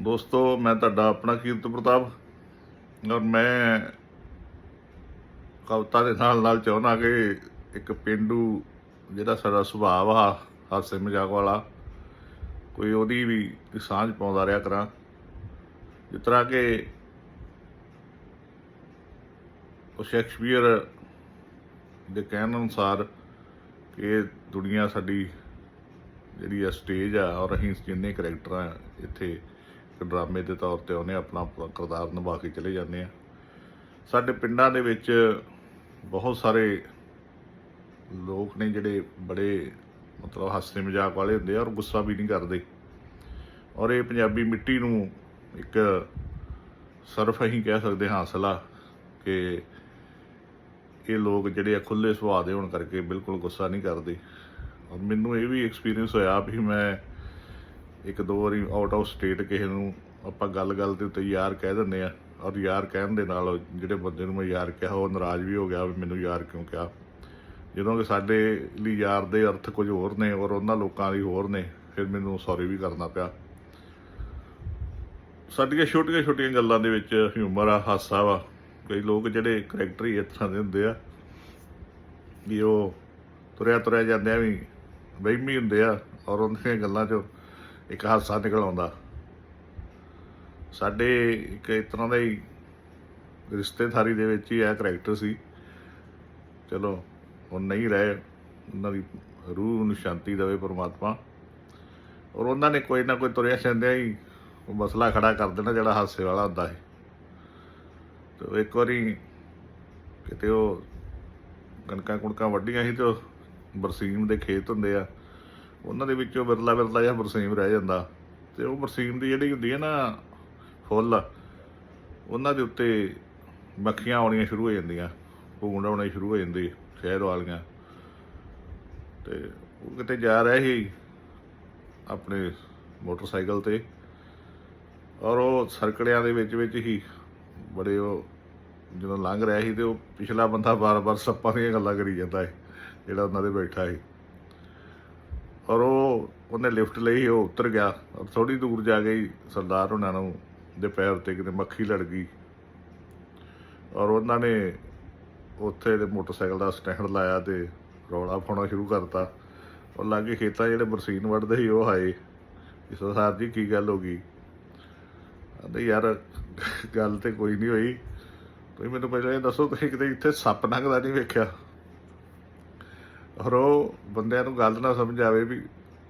ਦੋਸਤੋ, ਮੈਂ ਤੁਹਾਡਾ ਆਪਣਾ ਕੀਰਤ ਪ੍ਰਤਾਪ ਔਰ ਮੈਂ ਕਵਿਤਾ ਦੇ ਨਾਲ ਨਾਲ ਚਾਹੁੰਦਾ ਕਿ ਇੱਕ ਪਿੰਡੂ ਜਿਹੜਾ ਸਾਡਾ ਸੁਭਾਅ ਆ, ਹਾਸੇ ਮਜ਼ਾਕ ਵਾਲਾ, ਕੋਈ ਉਹਦੀ ਵੀ ਸਾਂਝ ਪਾਉਂਦਾ ਰਿਹਾ ਕਰਾਂ। ਜਿਸ ਤਰ੍ਹਾਂ ਕਿ ਉਹ ਸ਼ੇਕਸਪੀਅਰ ਦੇ ਕਹਿਣ ਅਨੁਸਾਰ ਕਿ ਇਹ ਦੁਨੀਆ ਸਾਡੀ ਜਿਹੜੀ ਆ ਸਟੇਜ ਆ, ਔਰ ਅਸੀਂ ਜਿੰਨੇ ਕਰੈਕਟਰ ਆ ਇੱਥੇ ਇੱਕ ਡਰਾਮੇ ਦੇ ਤੌਰ ਤੇ ਉਹਨੇ ਆਪਣਾ ਕਿਰਦਾਰ ਨਿਭਾ ਕੇ ਚਲੇ ਜਾਂਦੇ ਆ। ਸਾਡੇ ਪਿੰਡਾਂ ਦੇ ਵਿੱਚ ਬਹੁਤ ਸਾਰੇ ਲੋਕ ਨੇ ਜਿਹੜੇ ਬੜੇ ਮਤਲਬ ਹਾਸੇ ਮਜ਼ਾਕ ਵਾਲੇ ਹੁੰਦੇ ਆ ਔਰ ਗੁੱਸਾ ਵੀ ਨਹੀਂ ਕਰਦੇ। ਔਰ ਇਹ ਪੰਜਾਬੀ ਮਿੱਟੀ ਨੂੰ ਇੱਕ ਸਰਫ ਅਸੀਂ ਕਹਿ ਸਕਦੇ ਹਾਂ ਹਾਸਲਾ ਕਿ ਇਹ ਲੋਕ ਜਿਹੜੇ ਆ ਖੁੱਲੇ ਸੁਭਾਅ ਦੇ ਹੋਣ ਕਰਕੇ ਬਿਲਕੁਲ ਗੁੱਸਾ ਨਹੀਂ ਕਰਦੇ। ਔਰ ਮੈਨੂੰ ਇਹ ਵੀ ਐਕਸਪੀਰੀਅੰਸ ਹੋਇਆ ਵੀ ਮੈਂ ਇੱਕ ਦੋ ਵਾਰੀ ਆਊਟ ਆਫ ਸਟੇਟ ਕਿਸੇ ਨੂੰ ਆਪਾਂ ਗੱਲ-ਗੱਲ ਦੇ ਉੱਤੇ ਯਾਰ ਕਹਿ ਦਿੰਦੇ ਆ, ਔਰ ਯਾਰ ਕਹਿਣ ਦੇ ਨਾਲ ਜਿਹੜੇ ਬੰਦੇ ਨੂੰ ਮੈਂ ਯਾਰ ਕਿਹਾ, ਉਹ ਨਾਰਾਜ਼ ਵੀ ਹੋ ਗਿਆ ਵੀ ਮੈਨੂੰ ਯਾਰ ਕਿਉਂ ਕਿਹਾ। ਜਦੋਂ ਕਿ ਸਾਡੇ ਲਈ ਯਾਰ ਦੇ ਅਰਥ ਕੁਝ ਹੋਰ ਨੇ, ਔਰ ਉਹਨਾਂ ਲੋਕਾਂ ਲਈ ਹੋਰ ਨੇ, ਫਿਰ ਮੈਨੂੰ ਸੌਰੀ ਵੀ ਕਰਨਾ ਪਿਆ। ਸਾਡੀਆਂ ਛੋਟੀਆਂ ਛੋਟੀਆਂ ਗੱਲਾਂ ਦੇ ਵਿੱਚ ਹਿਊਮਰ ਆ, ਹਾਸਾ ਵਾ। ਕਈ ਲੋਕ ਜਿਹੜੇ ਕਰੈਕਟਰ ਹੀ ਇਸ ਤਰ੍ਹਾਂ ਦੇ ਹੁੰਦੇ ਆ, ਵੀ ਉਹ ਤੁਰਿਆ ਤੁਰਿਆ ਜਾਂਦੇ ਆ ਵੀ ਵਹਿਮੀ ਹੁੰਦੇ ਆ, ਔਰ ਉਹਨਾਂ ਦੀਆਂ ਗੱਲਾਂ 'ਚੋਂ ਇੱਕ ਹਾਦਸਾ ਨਿਕਲ ਆਉਂਦਾ। ਸਾਡੇ ਇੱਕ ਇਸ ਤਰ੍ਹਾਂ ਦਾ ਹੀ ਰਿਸ਼ਤੇਦਾਰੀ ਦੇ ਵਿੱਚ ਹੀ ਇਹ ਕਰੈਕਟਰ ਸੀ। ਚਲੋ ਉਹ ਨਹੀਂ ਰਹੇ। ਉਹਨਾਂ ਦੀ ਰੂਹ ਨੂੰ ਸ਼ਾਂਤੀ ਦੇਵੇ ਪਰਮਾਤਮਾ। ਔਰ ਉਹਨਾਂ ਨੇ ਕੋਈ ਨਾ ਕੋਈ ਤੁਰਿਆ ਜਾਂਦਿਆਂ ਹੀ ਉਹ ਮਸਲਾ ਖੜਾ ਕਰ ਦੇਣਾ ਜਿਹੜਾ ਹਾਸੇ ਵਾਲਾ ਹੁੰਦਾ ਹੈ ਤੇ ਇੱਕ ਵਾਰੀ ਕਿਤੇ ਉਹ ਕਣਕਾਂ ਕੁਣਕਾਂ ਵੱਡੀਆਂ ਸੀ ਤੇ ਉਹ ਬਰਸੀਮ ਦੇ ਖੇਤ ਹੁੰਦੇ ਆ। ਉਹਨਾਂ ਦੇ ਵਿੱਚੋਂ ਵਿਰਲਾ ਵਿਰਲਾ ਜਿਹਾ ਬਰਸੀਮ ਰਹਿ ਜਾਂਦਾ। ਤੇ ਉਹ ਬਰਸੀਮ ਦੀ ਜਿਹੜੀ ਹੁੰਦੀ ਹੈ ਨਾ ਫੁੱਲ, ਉਹਨਾਂ ਦੇ ਉੱਤੇ ਮੱਖੀਆਂ ਆਉਣੀਆਂ ਸ਼ੁਰੂ ਹੋ ਜਾਂਦੀਆਂ, ਭੂੰਡ ਆਉਣੀ ਸ਼ੁਰੂ ਹੋ ਜਾਂਦੀ, ਸ਼ਹਿਰ ਵਾਲੀਆਂ। ਤੇ ਉਹ ਕਿਤੇ ਜਾ ਰਿਹਾ ਸੀ ਆਪਣੇ ਮੋਟਰਸਾਈਕਲ ਤੇ, ਔਰ ਉਹ ਸਰਕੜਿਆਂ ਦੇ ਵਿੱਚ ਵਿੱਚ ਹੀ ਬੜੇ ਉਹ ਜਦੋਂ ਲੰਘ ਰਿਹਾ ਸੀ ਤੇ ਉਹ ਪਿਛਲਾ ਬੰਦਾ ਬਾਰ-ਬਾਰ ਸੱਪਾਂ ਦੀਆਂ ਗੱਲਾਂ ਕਰੀ ਜਾਂਦਾ ਹੈ ਜਿਹੜਾ ਉਹਨਾਂ ਦੇ ਬੈਠਾ ਸੀ। ਔਰ ਉਹ ਉਹਨੇ ਲਿਫਟ ਲਈ, ਉਹ ਉਤਰ ਗਿਆ। ਔਰ ਥੋੜੀ ਦੂਰ ਜਾ ਕੇ ਸਰਦਾਰ ਉਹਨਾਂ ਨੂੰ ਦੇ ਪੈਰ ਤੇ ਕਿਤੇ ਮੱਖੀ ਲੜ ਗਈ। ਔਰ ਉਹਨਾਂ ਨੇ ਉੱਥੇ ਦੇ ਮੋਟਰਸਾਈਕਲ ਦਾ ਸਟੈਂਡ ਲਾਇਆ ਤੇ ਰੌਲਾ ਪਾਉਣਾ ਸ਼ੁਰੂ ਕਰਤਾ। ਉਹ ਲਾਗੇ ਖੇਤਾਂ ਜਿਹੜੇ ਬਰਸੀਨ ਵੱਢਦੇ ਸੀ, ਉਹ ਆਏ। ਇਸ ਸਰਦਾਰ ਜੀ, ਕੀ ਗੱਲ ਹੋ ਗਈ? ਕਹਿੰਦੇ, ਯਾਰ, ਗੱਲ ਤੇ ਕੋਈ ਨਹੀਂ ਹੋਈ। ਤੁਸੀਂ ਮੈਨੂੰ ਪਹਿਲਾਂ ਇਹ ਦੱਸੋ, ਤੁਸੀਂ ਕਿਤੇ ਇੱਥੇ ਸੱਪ ਲੰਘਦਾ ਨਹੀਂ ਵੇਖਿਆ? ਹਰੋ ਬੰਦਿਆਂ ਨੂੰ ਗੱਲ ਨਾ ਸਮਝ ਆਵੇ ਵੀ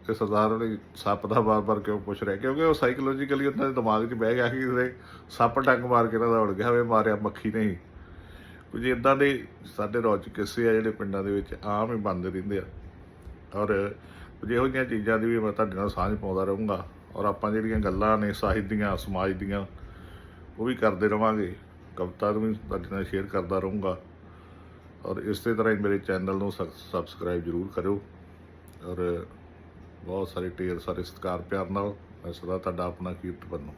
ਕਿ ਸਰਦਾਰ ਨੇ ਸੱਪ ਦਾ ਬਾਰ-ਬਾਰ ਕਿਉਂ ਪੁੱਛ ਰਿਹਾ, ਕਿਉਂਕਿ ਉਹ ਸਾਈਕੋਲੋਜੀਕਲੀ ਉਹਨਾਂ ਦੇ ਦਿਮਾਗ 'ਚ ਬਹਿ ਗਿਆ ਕਿ ਕਿਤੇ ਸੱਪ ਡੰਗ ਮਾਰ ਕੇ ਇਹਨਾਂ ਦਾ ਦੌੜ ਗਿਆ ਹੋਵੇ ਮਾਰਿਆ ਮੱਖੀ ਨਹੀਂ। ਕੁਝ ਇਦਾਂ ਦੇ ਸਾਡੇ ਰੋਜ ਕਿੱਸੇ ਆ ਜਿਹੜੇ ਪਿੰਡਾਂ ਦੇ ਵਿੱਚ ਆਮ ਹੀ ਬਣਦੇ ਰਹਿੰਦੇ ਆ। ਔਰ ਜਿਹੋ ਜਿਹੀਆਂ ਚੀਜ਼ਾਂ ਦੀ ਵੀ ਮੈਂ ਤੁਹਾਡੇ ਨਾਲ ਸਾਂਝ ਪਾਉਂਦਾ ਰਹੂੰਗਾ। ਔਰ ਆਪਾਂ ਜਿਹੜੀਆਂ ਗੱਲਾਂ ਨੇ ਸਾਹਿਤ ਦੀਆਂ, ਸਮਾਜ ਦੀਆਂ, ਉਹ ਵੀ ਕਰਦੇ ਰਵਾਂਗੇ। ਕਵਿਤਾ ਨੂੰ ਵੀ ਤੁਹਾਡੇ ਨਾਲ ਸ਼ੇਅਰ ਕਰਦਾ ਰਹੂੰਗਾ। ਔਰ ਇਸੇ ਤਰ੍ਹਾਂ ਹੀ ਮੇਰੇ ਚੈਨਲ ਨੂੰ ਸਬਸਕ੍ਰਾਈਬ ਜਰੂਰ ਕਰਿਓ। ਔਰ ਬਹੁਤ ਸਾਰੇ ਢੇਰ ਸਾਰੇ ਸਤਿਕਾਰ, ਪਿਆਰ ਨਾਲ ਮੈਂ ਸਦਾ ਤੁਹਾਡਾ ਆਪਣਾ ਕੀਰਤ ਬੰਨੂ